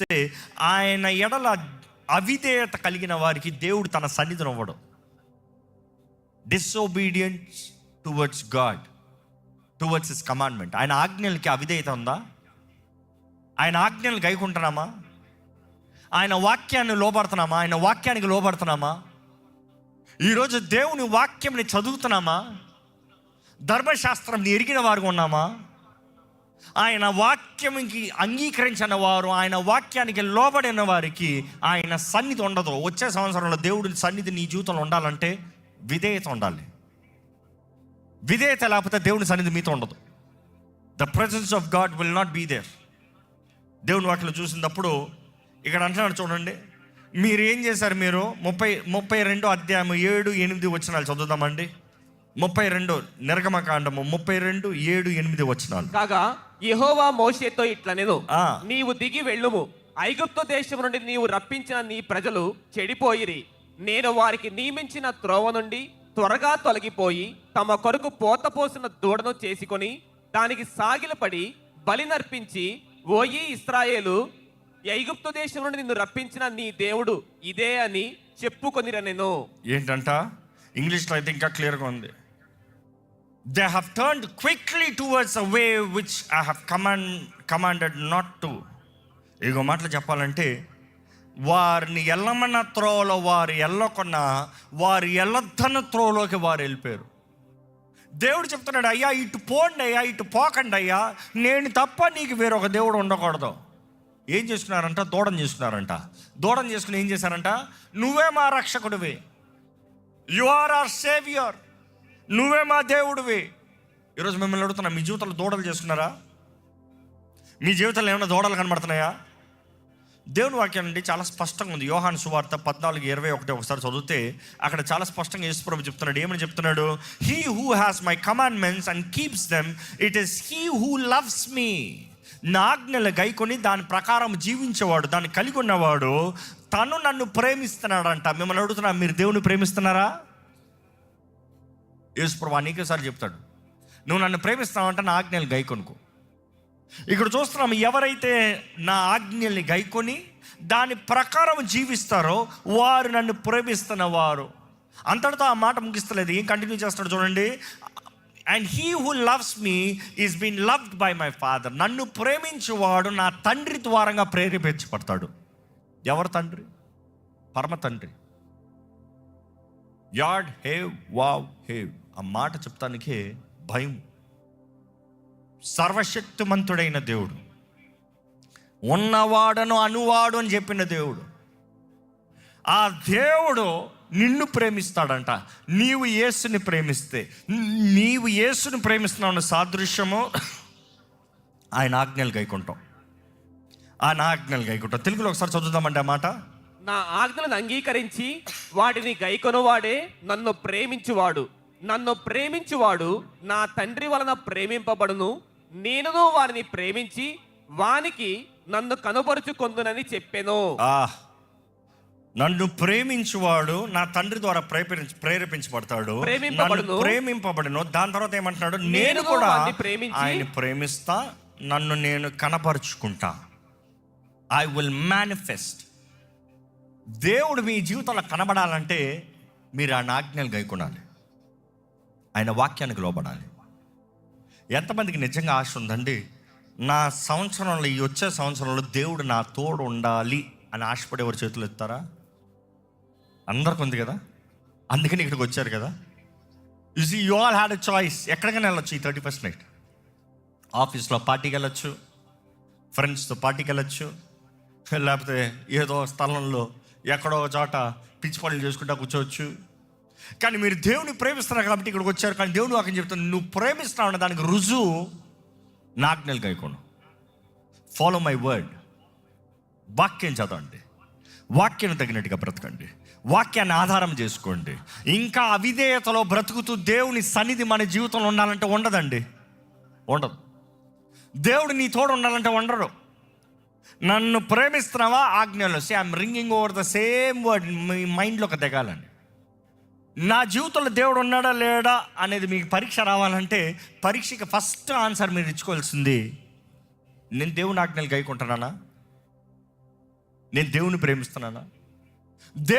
చూస్తే ఆయన ఎడల అవిధేయత కలిగిన వారికి దేవుడు తన సన్నిధిని ఇవ్వడం. Disobedient towards God towards his commandment ఆయన ఆజ్ఞలకి అవిధేయత ఉందా? ఆయన ఆజ్ఞలు గైకుంటున్నామా? ఆయన వాక్యాన్ని లోపడుతున్నామా ఆయన వాక్యానికి లోపడుతున్నామా ఈరోజు దేవుని వాక్యంని చదువుతున్నామా? ధర్మశాస్త్రం ఎరిగిన వారు ఉన్నామా? ఆయన వాక్యంకి అంగీకరించిన వారు ఆయన వాక్యానికి లోబడిన వారికి ఆయన సన్నిధి ఉండదు. వచ్చే సంవత్సరంలో దేవుడి సన్నిధి నీ జీవితంలో ఉండాలంటే విధేయత ఉండాలి. విధేయత లేకపోతే దేవుని సన్నిధి మీతో ఉండదు. The presence of God will not be there దేవుని వాక్యం చూసినప్పుడు ఇక్కడ అంటున్నాడు చూడండి. మీరు ఏం చేశారు మీరు? ముప్పై ముప్పై రెండు అధ్యాయం ఏడు ఎనిమిది వచ్చినాలు చదువుదామండి. ముప్పై రెండు నిర్గమకాండము ముప్పై రెండు ఏడు ఎనిమిది వచనాలు. కాగా యెహోవా మోషేతో ఇట్లా నేను. నీవు దిగి వెళ్ళుము. ఐగుప్తు దేశం నుండి నీవు రప్పించిన నీ ప్రజలు చెడిపోయిరి. నేను వారికి నియమించిన త్రోవ నుండి త్వరగా తొలగిపోయి తమ కొరకు పోత పోసిన దూడను చేసుకొని దానికి సాగిలపడి బలి నర్పించి ఓయి ఇస్రాయేలు ఐగుప్తు దేశం నుండి నిన్ను రప్పించిన నీ దేవుడు ఇదే అని చెప్పుకొనిర నేను ఏంటంట? ఇంగ్లీష్లో అయితే ఇంకా క్లియర్గా ఉంది. They have turned quickly towards a way which I have command commanded not to ego మాటలు చెప్పాలంటే వారిని ఎల్లమన్న త్రోవలో వారు ఎల్లకున్నా వారు ఎల్లద్దన్న త్రోవలోకి వారు వెళ్ళిపోయారు. దేవుడు చెప్తున్నాడు అయ్యా ఇటు పోండి అయ్యా ఇటు పోకండి అయ్యా నేను తప్ప నీకు వేరొక దేవుడు ఉండకూడదు. ఏం చేస్తున్నారంట? దూడం చేస్తున్నారంట. దూడం చేసుకుని ఏం చేశారంట? నువ్వే మా రక్షకుడివి. యు ఆర్ ఆర్ సేవియర్ నువ్వే మా దేవుడివి. ఈరోజు మిమ్మల్ని అడుగుతున్నా మీ జీవితంలో దూడలు చేస్తున్నారా మీ జీవితంలో ఏమైనా దూడలు కనబడుతున్నాయా? దేవుని వాక్యం నుండి చాలా స్పష్టంగా ఉంది. యోహాన్ సువార్త పద్నాలుగు ఇరవై ఒకటి ఒకసారి చదివితే అక్కడ చాలా స్పష్టంగా యేసుప్రభు చెప్తున్నాడు. ఏమని చెప్తున్నాడు? He who has my commandments and keeps them it is he who loves me నా ఆజ్ఞలు గైకొని దాని ప్రకారం జీవించేవాడు దాన్ని కలిగి ఉన్నవాడు తను నన్ను ప్రేమిస్తున్నాడంట. మిమ్మల్ని అడుగుతున్నా మీరు దేవుని ప్రేమిస్తున్నారా? యేసుప్రభా నీకేసారి చెప్తాడు. నువ్వు నన్ను ప్రేమిస్తావంటే నా ఆజ్ఞలు గైకొనుకో. ఇక్కడ చూస్తున్నాం ఎవరైతే నా ఆజ్ఞల్ని గైకొని దాని ప్రకారం జీవిస్తారో వారు నన్ను ప్రేమిస్తున్న వారు. అంతటితో ఆ మాట ముగిస్తలేదు. ఏం కంటిన్యూ చేస్తాడు చూడండి. And he who loves me is been loved by my father. నన్ను ప్రేమించేవాడు నా తండ్రి ద్వారంగా ప్రేరేపించబడతాడు. ఎవరు తండ్రి? పరమ తండ్రి. యాడ్ హేవ్ వావ్ హేవ్. ఆ మాట చెప్తానికే భయం. సర్వశక్తిమంతుడైన దేవుడు. ఉన్నవాడను అనువాడు అని చెప్పిన దేవుడు. ఆ దేవుడు నిన్ను ప్రేమిస్తాడంట. నీవు యేసుని ప్రేమిస్తే. నీవు యేసుని ప్రేమిస్తున్నావు సాదృశ్యము ఆయన ఆజ్ఞలు గైకుంటాం. ఆయన ఆజ్ఞలు గైకుంటాం. తెలుగులో ఒకసారి చదువుదామండి ఆ మాట? నా ఆజ్ఞలను అంగీకరించి వాటిని గైకొనువాడే నన్ను ప్రేమించువాడు. నన్ను ప్రేమించువాడు నా తండ్రి వలన ప్రేమింపబడును. నేనును వారిని ప్రేమించి వానికి నన్ను కనుపరుచుకొందునని చెప్పెను. నన్ను ప్రేమించువాడు నా తండ్రి ద్వారా ప్రేరేపించ ప్రేరేపించబడతాడు. ప్రేమింపబడును. నన్ను ప్రేమింపబడును. దాని తర్వాత ఏమంటున్నాడు? నేను కూడా ఆయన ప్రేమిస్తా నన్ను నేను కనపరుచుకుంటా. ఐ విల్ మేనిఫెస్ట్ దేవుడు మీ జీవితంలో కనబడాలంటే మీరు ఆయన ఆజ్ఞలు గైకొనాలి. ఆయన వాక్యానికి లోపడాలి ఎంతమందికి నిజంగా ఆశ ఉందండి? నా సంవత్సరంలో ఈ వచ్చే సంవత్సరంలో దేవుడు నా తోడు ఉండాలి అని ఆశపడేవారు చేతులు ఎత్తారా? అందరికి ఉంది కదా? అందుకని ఇక్కడికి వచ్చారు కదా? You see you all had a choice ఎక్కడికైనా వెళ్ళొచ్చు ఈ థర్టీ ఫస్ట్ నైట్. ఆఫీస్లో పార్టీకి వెళ్ళొచ్చు ఫ్రెండ్స్తో పార్టీకి వెళ్ళొచ్చు లేకపోతే ఏదో స్థలంలో ఎక్కడో చోట పిచ్చి పనులు చేసుకుంటా కూర్చోవచ్చు. కానీ మీరు దేవుని ప్రేమిస్తున్నారు కాబట్టి ఇక్కడికి వచ్చారు. కానీ దేవుని వాక్యం చెప్తాను నువ్వు ప్రేమిస్తున్నావు అన్న దానికి రుజువు నాజ్ఞలు కైకోను ఫాలో మై వర్డ్ వాక్యం చదవండి. వాక్యం తగినట్టుగా బ్రతకండి. వాక్యాన్ని ఆధారం చేసుకోండి. ఇంకా అవిధేయతలో బ్రతుకుతూ దేవుని సన్నిధి మన జీవితంలో ఉండాలంటే ఉండదండి. ఉండదు. దేవుడు నీ తోడు ఉండాలంటే ఉండడు. నన్ను ప్రేమిస్తున్నావా? ఆజ్ఞలు. Say I'm ringing over the same word మీ మైండ్లోకి దిగాలని. నా జీవితంలో దేవుడు ఉన్నాడా లేడా అనేది మీకు పరీక్ష రావాలంటే పరీక్షకి ఫస్ట్ ఆన్సర్ మీరు ఇచ్చుకోవాల్సింది నేను దేవుని ఆజ్ఞలు గైకుంటున్నానా? నేను దేవుని ప్రేమిస్తున్నానా? దేవుని